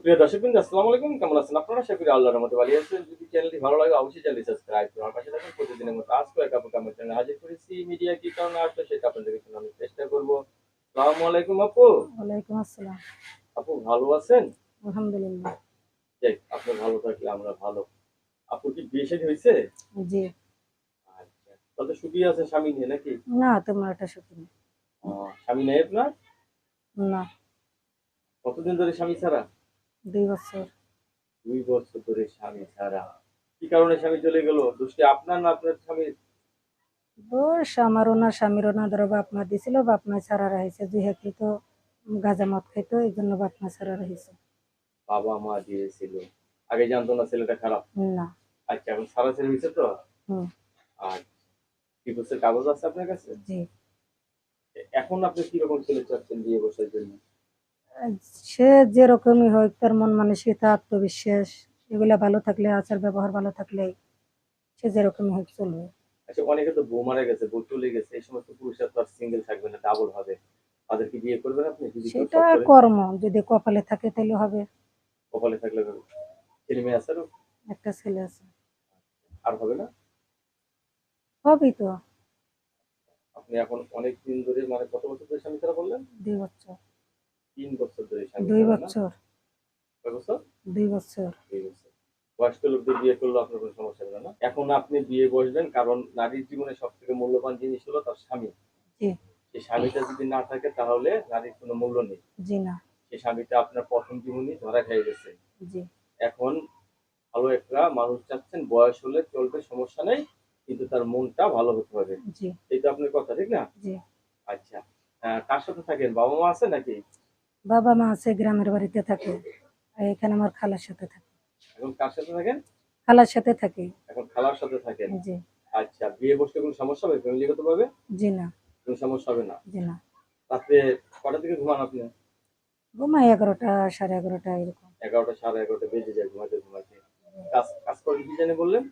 সুপ্রিয় দর্শক বিন্দু আসসালামু আলাইকুম। কেমন আছেন আপনারা? আশা করি আল্লাহর রহমতে ভালো আছেন। যদি চ্যানেলটি ভালো লাগে অবশ্যই চ্যানেলটি সাবস্ক্রাইব করুন। আমার পাশে থাকুন প্রতিদিনের মতো আজকে এক আপু কামের চ্যানেল হাজির করেছি। মিডিয়া কি কারণে আসলো সেটা আপনাদেরকে শোনানোর চেষ্টা করব। আসসালামু আলাইকুম আপু। ওয়ালাইকুম আসসালাম। আপু ভালো আছেন? আলহামদুলিল্লাহ। যাই আপনি ভালো থাকলে আমরা ভালো। আপু কি বিয়ে শাদী হয়েছে? জি। আচ্ছা তাহলে সুখী আছে স্বামী নিয়ে নাকি? না তোমার একটা সুখী নেই। স্বামী নেই আপনার? না। কতদিন ধরে স্বামী ছাড়া? দুই বছর। দুই বছর ধরে স্বামী ছাড়া। কি কারণে স্বামী চলে গেল? দোষটি আপনার না আপনার স্বামীর? দোষ আমারও না স্বামীরও না ধরো বাপ মা দিছিল বাপ মা ছাড়া রয়েছে দুই হেঁটে তো গাঁজা মদ খাইতো এই জন্য বাপ মা ছাড়া রয়েছে বাবা মা দিয়েছিল। আগে জানতো না ছেলেটা খারাপ? না। আচ্ছা এখন সারা ছেলে হয়েছে তো? হুম। আচ্ছা ডিভোর্সের কাগজ আছে আপনার কাছে? জি। এখন আপনি কীরকম ছেলে চাচ্ছেন বিয়ে বসার জন্য? সে যেরকমই হোক তার মন মানসিকতা আত্মবিশ্বাস এগুলা ভালো থাকলে আচার ব্যবহার ভালো থাকলে সে যেরকমই হোক চলবে। আচ্ছা অনেকে তো বউ মারা গেছে বউ চলে গেছে এই সমস্ত পুরুষরা তো আর সিঙ্গেল থাকবে না ডাবল হবে। তাদেরকে বিয়ে করবেন আপনি? সেটা কর্ম যদি কপালে থাকে তাহলে হবে। কপালে থাকলে হবে। ছেলে মেয়ে আছে একটা ছেলে আছে। আর হবে না? হবেই তো। আপনি এখন অনেক দিন ধরে মানে কত বছর ধরে স্বামী ছাড়া বললেন? দুই বছর। তিন বছর। দুই বছর। দুই বছর। বয়স্ক লোকদের বিয়ে করলে আপনার কোনো সমস্যা হবে না এখন আপনি বিয়ে বসবেন কারণ নারীর জীবনে সব থেকে মূল্যবান জিনিস হলো তার স্বামী। সেই স্বামীটা যদি না থাকে তাহলে নারীর কোনো মূল্য নেই। জি না। সেই স্বামীটা আপনার প্রথম জীবনই ধরা খেয়ে গেছে। জি। এখন ভালো একটা মানুষ চাচ্ছেন বয়স হলে চলবে সমস্যা নেই কিন্তু তার মনটা ভালো হতে হবে। জি। এই তো আপনার কথা ঠিক না? জি। আচ্ছা। কার সাথে থাকেন? বাবা মা আছে নাকি? বাবা মা আছে গ্রামের বাড়িতে থাকে। আর এখানে আমার খালার সাথে থাকে। এখন কার সাথে থাকেন? খালার সাথে থাকি। এখন খালার সাথে থাকেন? জি। আচ্ছা বিয়ে বসতে কোনো সমস্যা হবে? ফ্যামিলিগত ভাবে জি না। কোনো সমস্যা হবে না? জি না। রাত্রে কটা থেকে ঘুমান আপনি? ঘুমাই এগারোটা সাড়ে এগারোটা এরকম। এগারোটা সাড়ে এগারোটা বেজে যায় ঘুমাইতে ঘুমাইতে। কাজ কাজ করেন কি জানি বললেন?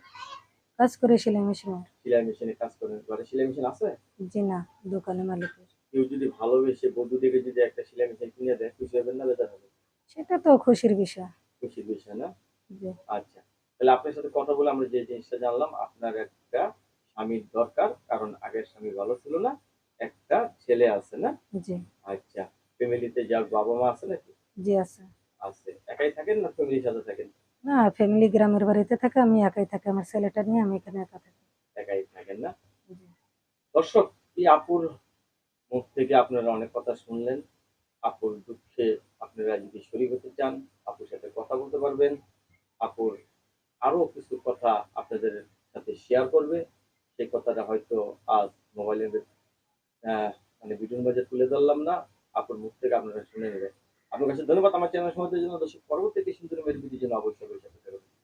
কাজ করে সেলাই মেশিনের সেলাই মেশিনে কাজ করেন। ঘরে সেলাই মেশিন আছে? জি না। দোকানে মালিকের। কেউ যদি ভালোবেসে বন্ধু দেখে যদি একটা সেলাই মেশিন কিনে দেয় খুশি হবেন না বেজার হবে? সেটা তো খুশির বিষয়। খুশির বিষয় না? জি। আচ্ছা তাহলে আপনার সাথে কথা বলে আমরা যে জিনিসটা জানলাম আপনার একটা স্বামীর দরকার কারণ আগের স্বামী ভালো ছিল না একটা ছেলে আছে না? জি। আচ্ছা ফ্যামিলিতে যার বাবা মা আছে নাকি? জি আছে। আছে। একাই থাকেন না ফ্যামিলির সাথে থাকেন? না ফ্যামিলি গ্রামের বাড়িতে থাকে আমি একাই থাকি আমার ছেলেটা নিয়ে আমি এখানে একা থাকি। একাই থাকেন না? দর্শক এই আপুর মুখ থেকে আপনারা অনেক কথা শুনলেন। আপুর দুঃখে আপনারা যদি শরীর হতে চান, আপুর সাথে কথা বলতে পারবেন। আপুর আরও কিছু কথা আপনাদের সাথে শেয়ার করবে। সেই কথাটা হয়তো আজ মোবাইলের মানে ভিডিওর মাঝে তুলে ধরলাম না। আপুর মুখ থেকে আপনারা শুনে নেবেন। আপনার কাছে ধন্যবাদ। আমার চ্যানেল সময় জন্য। দর্শক, পরবর্তী সুন্দর ভিডিওর জন্য অবশ্যই অবশ্যই